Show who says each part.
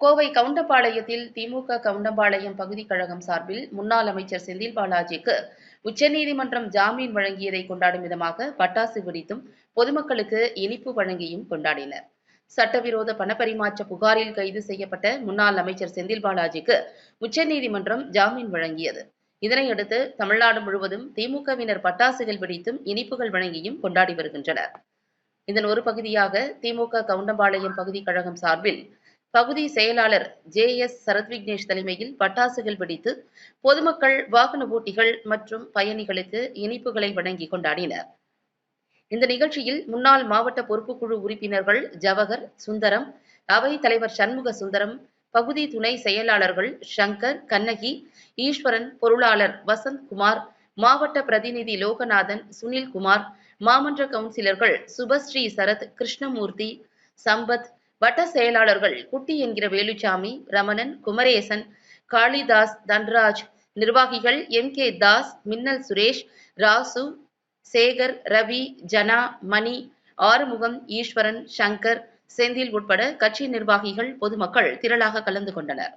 Speaker 1: கோவை கவுண்டம்பாளையத்தில் திமுக கவுண்டம்பாளையம் பகுதி கழகம் சார்பில் முன்னாள் அமைச்சர் செந்தில் பாலாஜிக்கு உச்சநீதிமன்றம் ஜாமீன் வழங்கியதை கொண்டாடும் விதமாக பட்டாசு வெடித்தும் பொதுமக்களுக்கு இனிப்பு வழங்கியும் கொண்டாடினர். சட்டவிரோத பணப்பரிமாற்ற புகாரில் கைது செய்யப்பட்ட முன்னாள் அமைச்சர் செந்தில் பாலாஜிக்கு உச்சநீதிமன்றம் ஜாமீன் வழங்கியது. இதனையடுத்து தமிழ்நாடு முழுவதும் திமுகவினர் பட்டாசுகள் வெடித்தும் இனிப்புகள் வழங்கியும் கொண்டாடி வருகின்றனர். இதன் ஒரு பகுதியாக திமுக கவுண்டம்பாளையம் பகுதி கழகம் சார்பில் பகுதி செயலாளர் ஜே எஸ் சரத் விக்னேஷ் தலைமையில் பட்டாசுகள் வெடித்து பொதுமக்கள் வாகன ஓட்டிகள் மற்றும் பயணிகளுக்கு இனிப்புகளை வழங்கி கொண்டாடினர். இந்த நிகழ்ச்சியில் முன்னாள் மாவட்ட பொறுப்புக்குழு உறுப்பினர்கள் ஜவஹர் சுந்தரம் அவை தலைவர் சண்முக சுந்தரம் பகுதி துணை செயலாளர்கள் சங்கர் கண்ணகி ஈஸ்வரன் பொருளாளர் வசந்த் குமார் மாவட்ட பிரதிநிதி லோகநாதன் சுனில் குமார் மாமன்ற கவுன்சிலர்கள் சுபஸ்ரீ சரத் கிருஷ்ணமூர்த்தி சம்பத் வட்ட செயலாளர்கள் குட்டி என்கிற வேலுச்சாமி ரமணன் குமரேசன் காளிதாஸ் தன்ராஜ் நிர்வாகிகள் எம். கே. தாஸ் மின்னல் சுரேஷ் ராசு சேகர் ரவி ஜனா மணி ஆறுமுகம் ஈஸ்வரன் சங்கர் செந்தில் உட்பட கட்சி நிர்வாகிகள் பொதுமக்கள் திரளாக கலந்து கொண்டனர்.